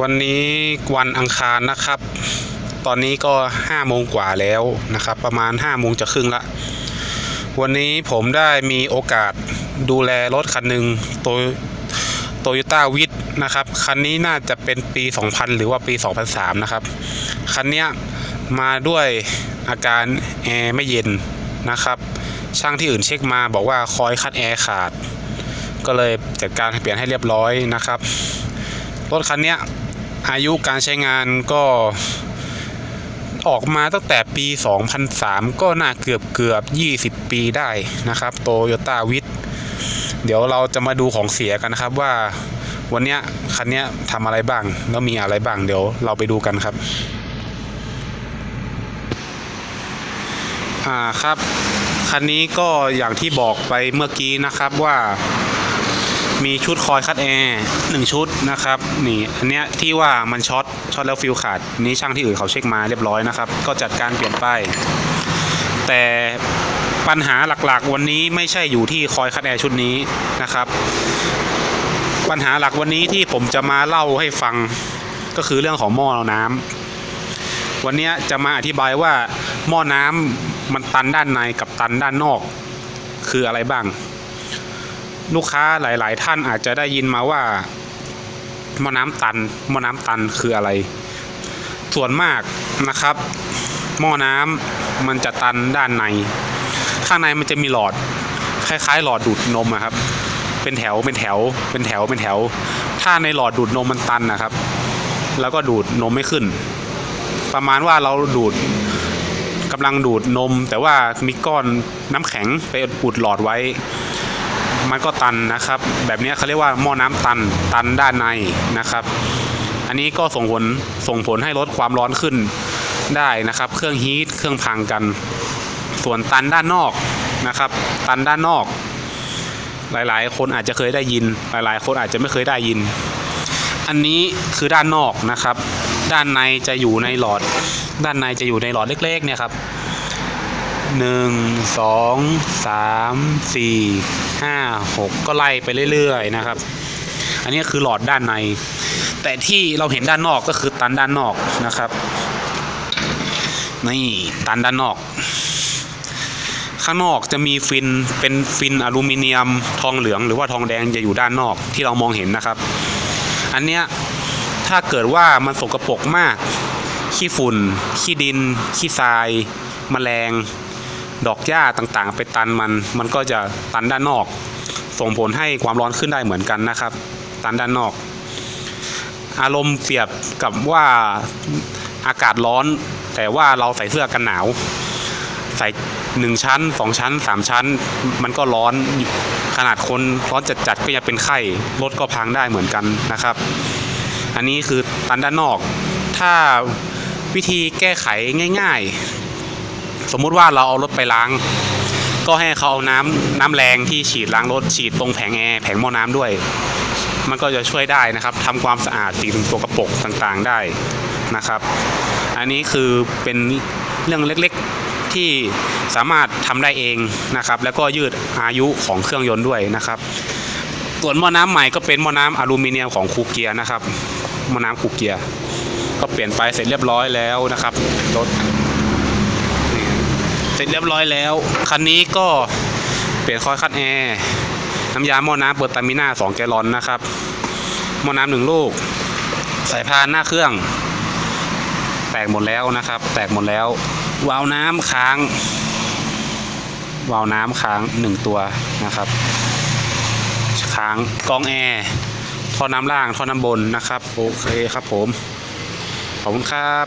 วันนี้วันอังคารนะครับ ตอนนี้ก็ห้าโมงกว่าแล้วนะครับ ประมาณห้าโมงจะครึ่งละวันนี้ผมได้มีโอกาสดูแลรถคันหนึ่งโตโตโยต้าวิทนะครับ คันนี้น่าจะเป็นปี 2000 หรือว่าปี 2003 นะครับ คันเนี้ยมาด้วยอาการแอร์ไม่เย็นนะครับ ช่างที่อื่นเช็คมาบอกว่าคอยคัดแอร์ขาด ก็เลยจัดการเปลี่ยนให้เรียบร้อยนะครับ รถคันเนี้ย อายุการใช้งานก็ออกมาตั้งแต่ปี 2003 ก็น่าเกือบเกือบ 20 ปีได้นะครับโตโยต้าวิทเดี๋ยวเราจะมาดูของเสียกันนะครับว่าวันนี้คันนี้ทำอะไรบ้าง แล้วมีอะไรบ้างเดี๋ยวเราไปดูกันครับ อ่าครับ คันนี้ก็อย่างที่บอกไปเมื่อกี้นะครับว่า มีชุดคอยคัดแอร์หนึ่งชุดนะครับนี่อันเนี้ยที่ว่ามันช็อตช็อตแล้วฟิวขาดนี่ช่างที่อื่นเขาเช็คมาเรียบร้อยนะครับ ก็จัดการเปลี่ยนป้ายแต่ปัญหาหลักๆ วันนี้ไม่ใช่อยู่ที่คอยคัดแอร์ชุดนี้นะครับ ปัญหาหลักวันนี้ที่ผมจะมาเล่าให้ฟังก็คือเรื่องของหม้อน้ำวันนี้จะมาอธิบายว่าหม้อน้ำมันตันด้านในกับตันด้านนอก คืออะไรบ้าง ลูกค้าหลาย ๆ ท่านอาจจะได้ยินมาว่าหม้อน้ำตันหม้อน้ำตันคืออะไร ส่วนมากนะครับ หม้อน้ำมันจะตันด้านใน ข้างในมันจะมีหลอด คล้ายๆ หลอดดูดนมอะครับ เป็นแถวเป็นแถวเป็นแถวเป็นแถว ถ้าในหลอดดูดนมมันตันนะครับ แล้วก็ดูดนมไม่ขึ้น ประมาณว่าเราดูดกำลังดูดนม แต่ว่ามีก้อนน้ำแข็งไปอุดหลอดไว้ มันก็ตันนะครับ แบบนี้เขาเรียกว่าหม้อน้ำตันตันด้านในนะครับ อันนี้ก็ส่งผลส่งผลให้ลดความร้อนขึ้นได้นะครับ เครื่องฮีทเครื่องพังกัน ส่วนตันด้านนอกนะครับ ตันด้านนอก หลายๆ คนอาจจะเคยได้ยิน หลายๆ คนอาจจะไม่เคยได้ยิน อันนี้คือด้านนอกนะครับ ด้านในจะอยู่ในหลอด ด้านในจะอยู่ในหลอดเล็กๆเนี่ยครับ หนึ่งสองสามสี่ห้าหกก็ไล่ไปเรื่อยๆนะครับ อันนี้คือหลอดด้านใน แต่ที่เราเห็นด้านนอกก็คือตันด้านนอกนะครับนี่ตันด้านนอก ข้างนอกจะมีฟินเป็นฟินอลูมิเนียม ทองเหลืองหรือว่าทองแดงจะอยู่ด้านนอกที่เรามองเห็นนะครับ อันเนี้ยถ้าเกิดว่ามันสกปรกมาก ขี้ฝุ่น ขี้ดิน ขี้ทรายแมลง ดอกหญ้าต่างๆ ไปตันมันมันก็จะตันด้านนอก ส่งผลให้ความร้อนขึ้นได้เหมือนกันนะครับ ตันด้านนอก อารมณ์เปรียบกับว่าอากาศร้อน แต่ว่าเราใส่เสื้อกันหนาว ใส่หนึ่งชั้นสองชั้นสามชั้น มันก็ร้อนขนาดคนร้อนจัดๆก็ยังเป็นไข้รถก็พังได้เหมือนกันนะครับ อันนี้คือตันด้านนอก ถ้าวิธีแก้ไขง่าย ๆ สมมุติว่าเราเอารถไปล้าง ก็ให้เขาเอาน้ำน้ำแรงที่ฉีดล้างรถฉีดตรงแผงแอร์แผงหม้อน้ำด้วย มันก็จะช่วยได้นะครับทำความสะอาดสิ่งตัวกระปรกต่างๆได้นะครับ อันนี้คือเป็นเรื่องเล็กๆที่สามารถทำได้เองนะครับ แล้วก็ยืดอายุของเครื่องยนต์ด้วยนะครับส่วนหม้อน้ำใหม่ก็เป็นหม้อน้ำอลูมิเนียมของคูเกียนะครับหม้อน้ำคูเกีย ก็เปลี่ยนไปเสร็จเรียบร้อยแล้วนะครับรถ เสร็จเรียบร้อยแล้ว คันนี้ก็เปลี่ยนคอยคัดแอร์น้ำยาหม้อน้ำเบอร์ตามิน่า2แกลลอนนะครับหม้อน้ำหนึ่งลูก สายพานหน้าเครื่อง แตกหมดแล้วนะครับ แตกหมดแล้ว วาล์วน้ำค้าง วาล์วน้ำค้างหนึ่งตัวนะครับค้างกองแอร์ท่อน้ำล่างท่อน้ำบนนะครับ โอเคครับผม ขอบคุณครับ